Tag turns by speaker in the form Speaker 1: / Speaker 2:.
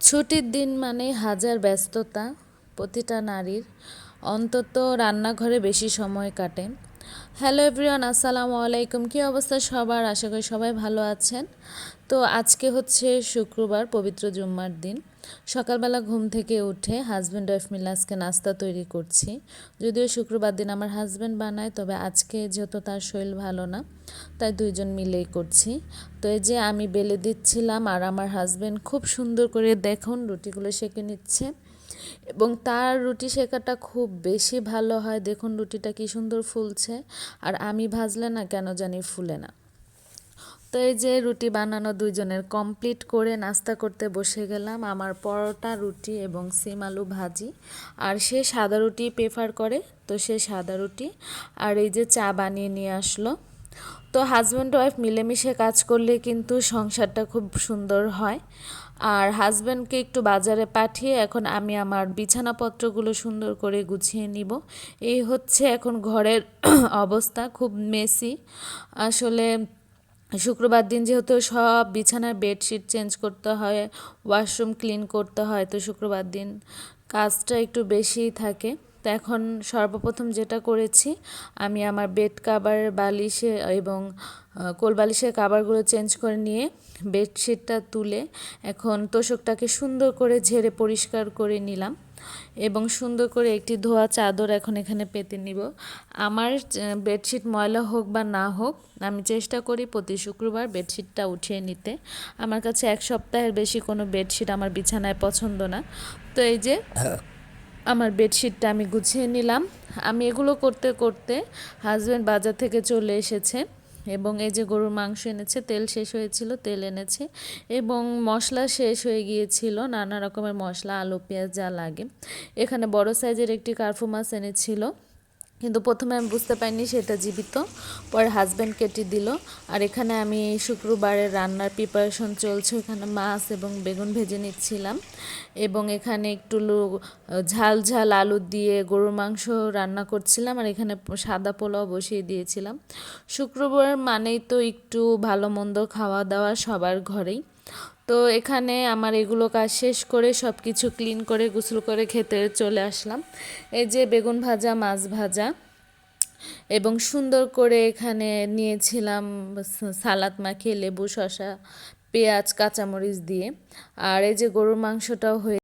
Speaker 1: ছুটির দিন মানে হাজার ব্যস্ততা প্রতিটা নারীর। অন্তত রান্নাঘরে বেশি সময় কাটে। হ্যালো এভরিওয়ান, আসসালামু আলাইকুম। কী অবস্থা সবার? আশা করি সবাই ভালো আছেন। তো আজকে হচ্ছে শুক্রবার, পবিত্র জুম্মার দিন। সকালবেলা ঘুম থেকে উঠে হাজব্যান্ড ওয়াইফ মিলে আজকে নাস্তা তৈরি করছি। যদিও শুক্রবার দিন আমার হাজব্যান্ড বানায়, তবে আজকে যেহেতু তার শরীর ভালো না, তাই দুইজন মিলেই করছি। তো এই যে আমি বেলে দিচ্ছিলাম, আর আমার হাজব্যান্ড খুব সুন্দর করে দেখুন, রুটিগুলো সেঁকে নিচ্ছে। এবং তার রুটি শেখাটা খুব বেশি ভালো হয়। দেখুন রুটিটা কি সুন্দর ফুলছে। আর আমি ভাজলে না কেন জানি ফুলে না। তো এই যে রুটি বানানো দুইজনের কমপ্লিট করে নাস্তা করতে বসে গেলাম আমার পরোটা রুটি এবং সিম আলু ভাজি। আর সে সাদা রুটি প্রেফার করে, তো সে সাদা রুটি। আর এই যে চা বানিয়ে নিয়ে আসলো। তো হাজব্যান্ড ওয়াইফ মিলেমিশে কাজ করলে কিন্তু সংসারটা খুব সুন্দর হয়। আর হাজব্যান্ডকে একটু বাজারে পাঠিয়ে এখন আমি আমার বিছানাপত্রগুলো সুন্দর করে গুছিয়ে নিব। এই হচ্ছে এখন ঘরের অবস্থা, খুব মেসি আসলে শুক্রবার দিন যেহেতু সব বিছানার বেডশিট চেঞ্জ করতে হয় ওয়াশরুম ক্লিন করতে হয়, তো শুক্রবার দিন কাজটা একটু বেশিই থাকে। তো এখন সর্বপ্রথম যেটা করেছি, আমি আমার বেড কাভার, বালিশে এবং কোল বালিশের কাভারগুলো চেঞ্জ করে নিয়ে বেডশিটটা তুলে এখন তোষকটাকে সুন্দর করে ঝেড়ে পরিষ্কার করে নিলাম। এবং সুন্দর করে একটি ধোয়া চাদর এখন এখানে পেতে নিব। আমার বেডশিট ময়লা হোক বা না হোক, আমি চেষ্টা করি প্রতি শুক্রবার বেডশিটটা উঠিয়ে নিতে। আমার কাছে এক সপ্তাহের বেশি কোনো বেডশিট আমার বিছানায় পছন্দ না। তো এই যে আমার বেডশিটটা আমি গুছিয়ে নিলাম। আমি এগুলো করতে করতে হাজব্যান্ড বাজার থেকে চলে এসেছে। এবং এই যে গরুর মাংস এনেছে, তেল শেষ হয়েছিল, তেল এনেছে এবং মশলা শেষ হয়ে গিয়েছিল, নানা রকমের মশলা, আলু, পেঁয়াজ যা লাগে। এখানে বড় সাইজের একটি কার্ফু মাছ এনেছিল। কিন্তু প্রথমে আমি বুঝতে পারিনি সেটা জীবিত, পরে হাজব্যান্ড কেটে দিল। আর এখানে আমি শুক্রবারের রান্নার প্রিপারেশন চলছে এখানে মাছ এবং বেগুন ভেজে নিচ্ছিলাম। এবং এখানে একটু ঝাল ঝাল আলু দিয়ে গরুর মাংস রান্না করছিলাম, আর এখানে সাদা পোলাও বসিয়ে দিয়েছিলাম। শুক্রবার মানেই তো একটু ভালো মন্দ খাওয়া দাওয়া সবার ঘরেই। তো এখানে আমার এগুলো কাজ শেষ করে সব কিছু ক্লিন করে গোসল করে খেতে চলে আসলাম। এই যে বেগুন ভাজা, মাছ ভাজা এবং সুন্দর করে এখানে নিয়েছিলাম সালাদ মাখিয়ে লেবু, শসা, পেঁয়াজ, কাঁচামরিচ দিয়ে। আর এই যে গরুর মাংসটাও হয়ে